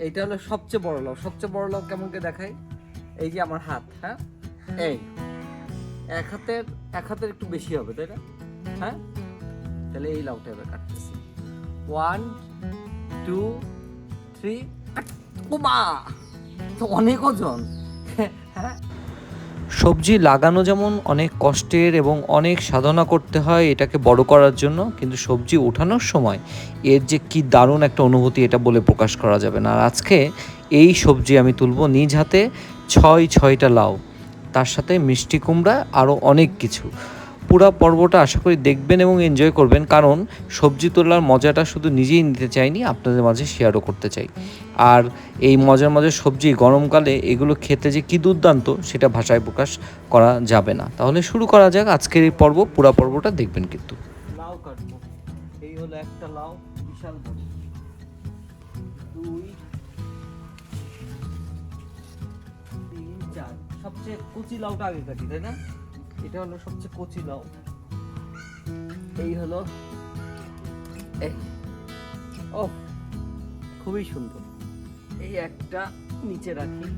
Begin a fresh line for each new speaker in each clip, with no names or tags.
এইটা হলো সবচেয়ে বড় লোক সবচেয়ে বড় কেমন কেমনকে দেখাই? এই যে আমার হাত হ্যাঁ? এই। এক হাতের এক হাতের একটু বেশি হবে, তাই না? হ্যাঁ? তাহলে এই লাউটা এবার কাটতেছি। ওয়ান টু থ্রি ও মা তো অনেক ওজন। হ্যাঁ?
সবজি লাগানো যেমন অনেক কষ্টের এবং অনেক সাধনা করতে হয় এটাকে বড় করার জন্য, কিন্তু সবজি ওঠানোর সময় এর যে কি দারুণ একটা অনুভূতি এটা বলে প্রকাশ করা যাবে না। আর আজকে এই সবজি আমি তুলব নিজ হাতে ছয় ছয়টা লাউ, তার সাথে মিষ্টি কুমড়া আরও অনেক কিছু। পুরো পর্বটা আশা করি দেখবেন এবং এনজয় করবেন। কারণ সবজি তোলার মজাটা শুধু নিজেই নিতে চাইনি, আপনাদের মাঝে শেয়ারও করতে চাই। আর এই মজার মজার সবজি গরমকালে এগুলো খেতে যে কী দুর্দান্ত, সেটা ভাষায় প্রকাশ করা যাবে না। তাহলে শুরু করা যাক আজকের এই পর্ব, পুরা পর্বটা দেখবেন কিন্তু।
লাউ এই হলো একটা লাউ, বিশাল সবচেয়ে কচি লাউটা আগে কাটি, তাই না? এটা হলো সবচেয়ে কচি লাউ এই হলো ও খুবই সুন্দর। এই একটা নিচে রাখি।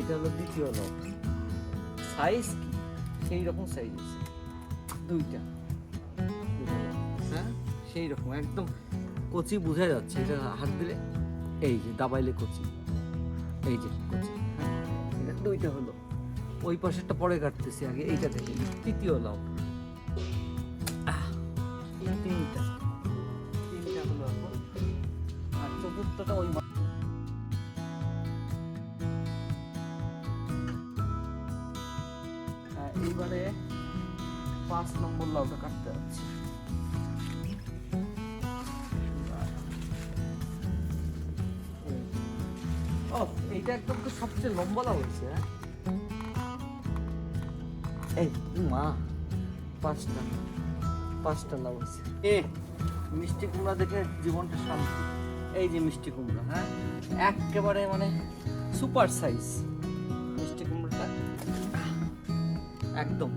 এটা হলো দ্বিতীয় লাউ সাইজ কি? সেই রকম সাইজ আছে। দুইটা। হ্যাঁ সেই রকম। একদম কচি বোঝা যাচ্ছে। এটা হাত দিলে এই যে দাবাইলে কচি। এই যে কচি। হ্যাঁ, এটা দুইটা হলো। ওই পাশেরটা পরে কাটতেছি আগে, এইটা থেকে তৃতীয় লাউ আর চতুর্থটা এইবারে পাঁচ নম্বর কাটতে এইটা একদম তো সবচেয়ে লম্বা লাউ হয়েছে হ্যাঁ? এই মা পাঁচটা পাঁচটা লাউ আছে এ, মিষ্টি কুমড়া দেখে জীবনটা শান্তি। এই যে মিষ্টি কুমড়া হ্যাঁ? একেবারে মানে সুপার সাইজ মিষ্টি কুমড়োটা। একদম।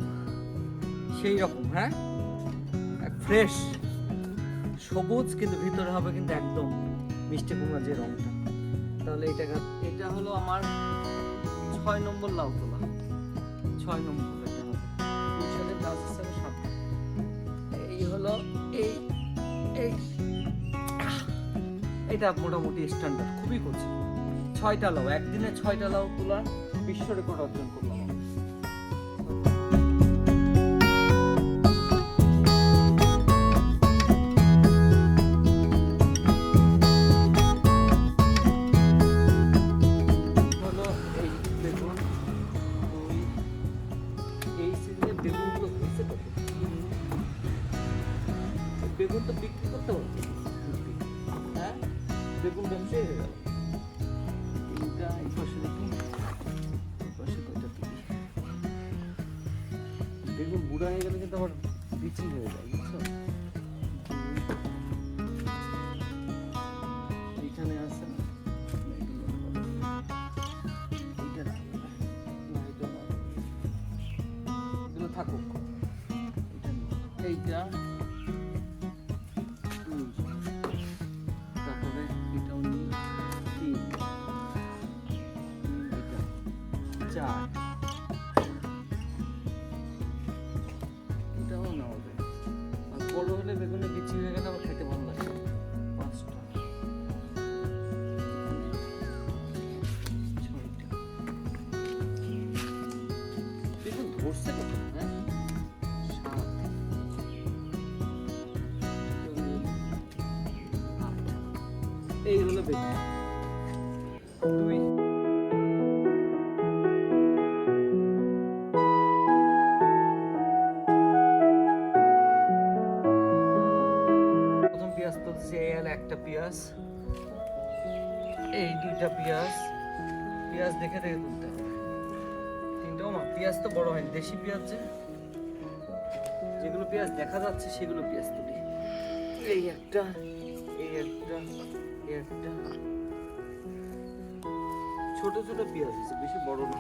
সেই রকম হ্যাঁ? ফ্রেশ। সবুজ, কিন্তু ভিতরে হবে কিন্তু একদম মিষ্টি কুমড়া যে রংটা। তাহলে এটা এটা হলো আমার ছয় নম্বর লাউ তোলা। ছয় নম্বর হলো এই এই এটা মোটামুটি স্ট্যান্ডার্ড খুবই করছে ছয়টা লাউ, একদিনে ছয়টা লাউ তোলা বিশ্ব রেকর্ড অর্জন করলাম। হয়ে গেলে কিন্তু আবার বিচি হয়ে যায় বুঝছ? এইখানে আছে থাকুক। বেগুনে বিচি হয়ে গেলে আবার খেতে ভালো লাগে। হ্যাঁ? এই হলো দুই একটা পেঁয়াজ। এই দুইটা পেঁয়াজ। পেঁয়াজ দেখে দেখে তুলতে হবে। তিনটা মা পেঁয়াজ তো বড় হয়নি, দেশি পেঁয়াজ যে। যেগুলো পেঁয়াজ দেখা যাচ্ছে, সেগুলো পেঁয়াজ তুলি। এই একটা এই একটা এই একটা। ছোট ছোট পেঁয়াজ আছে বেশি বড় না।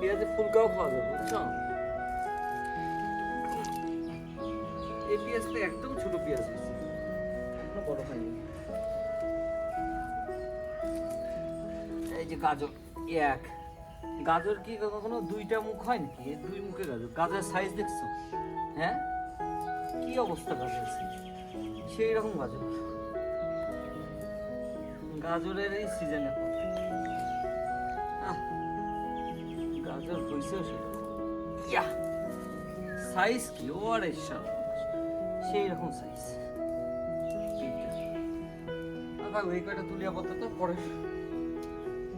পেঁয়াজের ফুলকাও খাওয়া যাবে, বুঝছ? এই পেঁয়াজটা একদম ছোট পেঁয়াজ হয়েছে এখনও বড় হয়নি। এই যে গাজর, এক। গাজর কি কখনো দুইটা মুখ হয় নাকি? দুই মুখে গাজর। গাজরের সাইজ দেখছ? হ্যাঁ? কি অবস্থা গাজর সেই রকম গাজর। গাজরের এই সিজনে গাজর হয়েছেও সেরকম ইয়া সাইজ কি? ও আর সেই রকম সাইজ থাক ওই কয়টা তুলি আপাতত পরে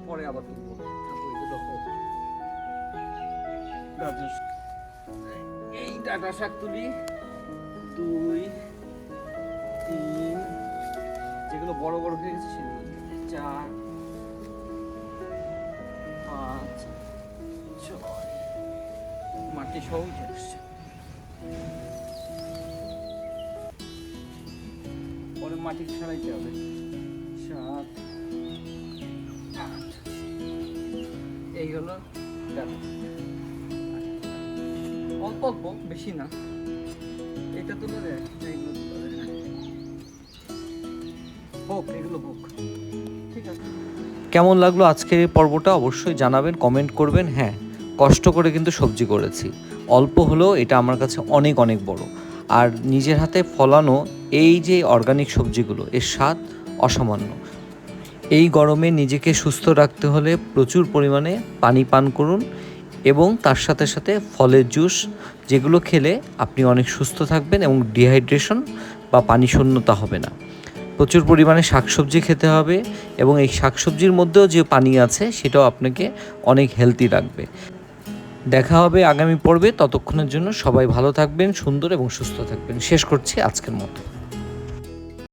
পরে আবার তুলবো। এই ডাটা শাক তুলি। দুই তিন যেগুলো বড় বড় হয়ে গেছে সেগুলো চার পাঁচ ছয়। মাটি সহ উঠে আসছে। মাটি ছাড়াইতে হবে। সাত, আট। এই হলো। অল্প অল্প, বেশি না। এটা তুলে দেয়
কেমন লাগল আজকের এই পর্বটা অবশ্যই জানাবেন কমেন্ট করবেন। হ্যাঁ কষ্ট করে কিন্তু সবজি করেছি। অল্প হলেও এটা আমার কাছে অনেক অনেক বড়। আর নিজের হাতে ফলানো এই যে অর্গানিক সবজিগুলো, এর স্বাদ অসামান্য। এই গরমে নিজেকে সুস্থ রাখতে হলে প্রচুর পরিমাণে পানি পান করুন এবং তার সাথে সাথে ফলের জুস, যেগুলো খেলে আপনি অনেক সুস্থ থাকবেন এবং ডিহাইড্রেশন বা পানি শূন্যতা হবে না। প্রচুর পরিমাণে শাকসবজি খেতে হবে এবং এই শাকসবজির মধ্যেও যে পানি আছে, সেটাও আপনাকে অনেক হেলদি রাখবে। দেখা হবে আগামী পর্বে। ততক্ষণের জন্য সবাই ভালো থাকবেন, সুন্দর এবং সুস্থ থাকবেন। শেষ করছি আজকের মতো।